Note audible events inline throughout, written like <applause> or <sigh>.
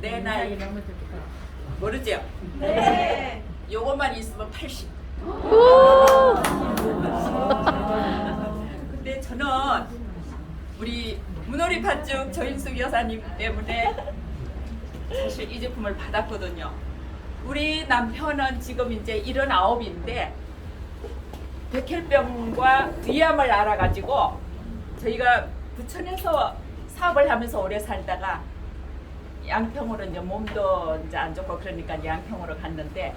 내 나이 모르죠? 네. 요것만 있으면 80. 근데 저는 우리 문호리 팥죽 저인숙 여사님 때문에 사실 이 제품을 받았거든요. 우리 남편은 지금 이제 79인데 백혈병과 위암을 알아가지고 저희가 부천에서 사업을 하면서 오래 살다가 양평으로 이제 몸도 이제 안 좋고 그러니까 양평으로 갔는데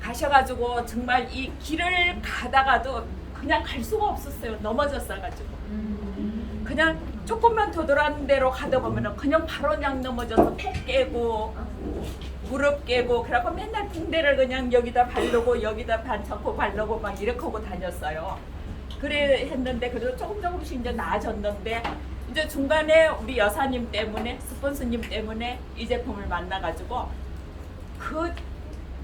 가셔가지고 정말 이 길을 가다가도 그냥 갈 수가 없었어요. 넘어졌어가지고 그냥 조금만 더 돌아는 대로 가다 보면은 그냥 바로 그냥 넘어져서 배 깨고 무릎 깨고 그래갖고 맨날 붕대를 그냥 여기다 바르고 여기다 반창고 바르고 막 이렇게 하고 다녔어요. 그래 했는데 그래도 조금 조금씩 이제 나아졌는데 이제 중간에 우리 여사님 때문에 스폰서님 때문에 이 제품을 만나가지고 그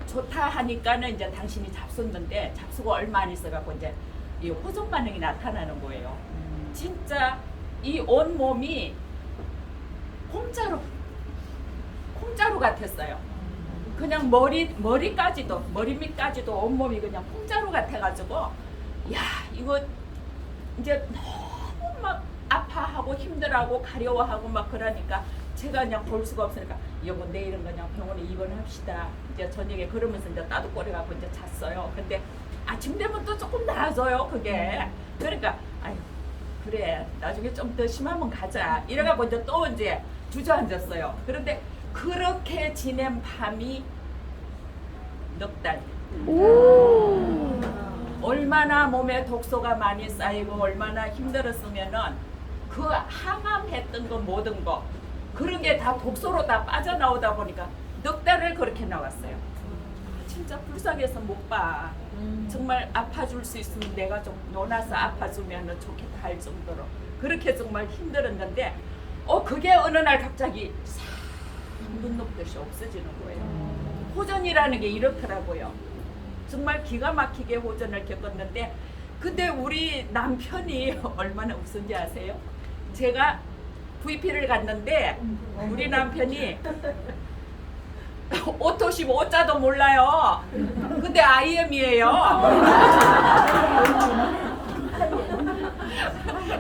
좋다 하니까는 이제 당신이 잡섰는데 잡수고 얼마 안 있어갖고 이제 이 호전 반응이 나타나는 거예요. 진짜 이 온 몸이 콩자루 콩자루 같았어요. 그냥 머리 머리까지도 머리 밑까지도 온 몸이 그냥 콩자루 같아가지고 야 이거 이제 너무 막 아파하고 힘들하고 가려워하고 막 그러니까 제가 그냥 볼 수가 없으니까 여보 내일은 그냥 병원에 입원합시다. 이제 저녁에 그러면서 이제 따뜻거려 갖고 이제 잤어요. 근데 아침 되면 또 조금 나아져요 그게. 그러니까 아유 그래 나중에 좀 더 심하면 가자. 이래갖고 이제 또 이제 주저앉았어요. 그런데 그렇게 지낸 밤이 넉 달. 얼마나 몸에 독소가 많이 쌓이고 얼마나 힘들었으면은 그 항암했던 거 모든 거 그런 게 다 독소로 다 빠져나오다 보니까 넉 달을 그렇게 나왔어요. 진짜 불쌍해서 못 봐. 정말 아파줄 수 있으면 내가 좀 놀아서 아파주면 좋겠다 할 정도로 그렇게 정말 힘들었는데 어 그게 어느 날 갑자기 싹눈 녹듯이 없어지는 거예요. 호전이라는 게 이렇더라고요. 정말 기가 막히게 호전을 겪었는데 근데 우리 남편이 <laughs> 얼마나 웃은지 아세요? 제가 VP를 갔는데 우리 남편이 오토십 오자도 몰라요. 근데 IM이에요.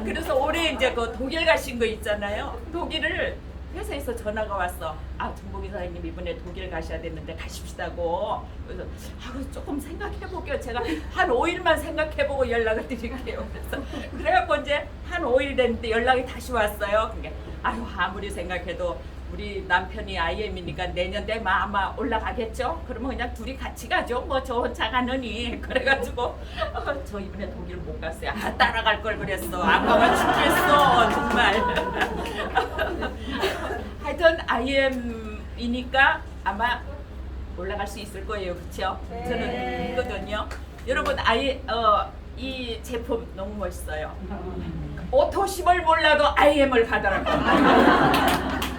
그래서 올해 이제 그 독일 가신 거 있잖아요. 독일을 회사에서 전화가 왔어. 아 정복 이사님 이번에 독일 가셔야 되는데 가십시다고. 그래서 아 조금 생각해 볼게요. 제가 한 5일만 생각해 보고 연락을 드릴게요. 그래서 그래갖고 이제 한 5일 됐는데 연락이 다시 왔어요. 그게 아유 아무리 생각해도 우리 남편이 IM이니까 내년 되면 아마 올라가겠죠? 그러면 그냥 둘이 같이 가죠. 뭐 저 혼자 가느니. 그래가지고 어, <laughs> 저 이번에 독일 못 갔어요. 아, 따라갈 걸 그랬어. 아까가 죽겠어. 정말. <laughs> IM이니까 아마 올라갈 수 있을 거예요. 그렇죠? 저는 믿거든요. 여러분 아이 어, 이 제품 너무 멋있어요. 오토십을 몰라도 IM을 가더라고요. <laughs>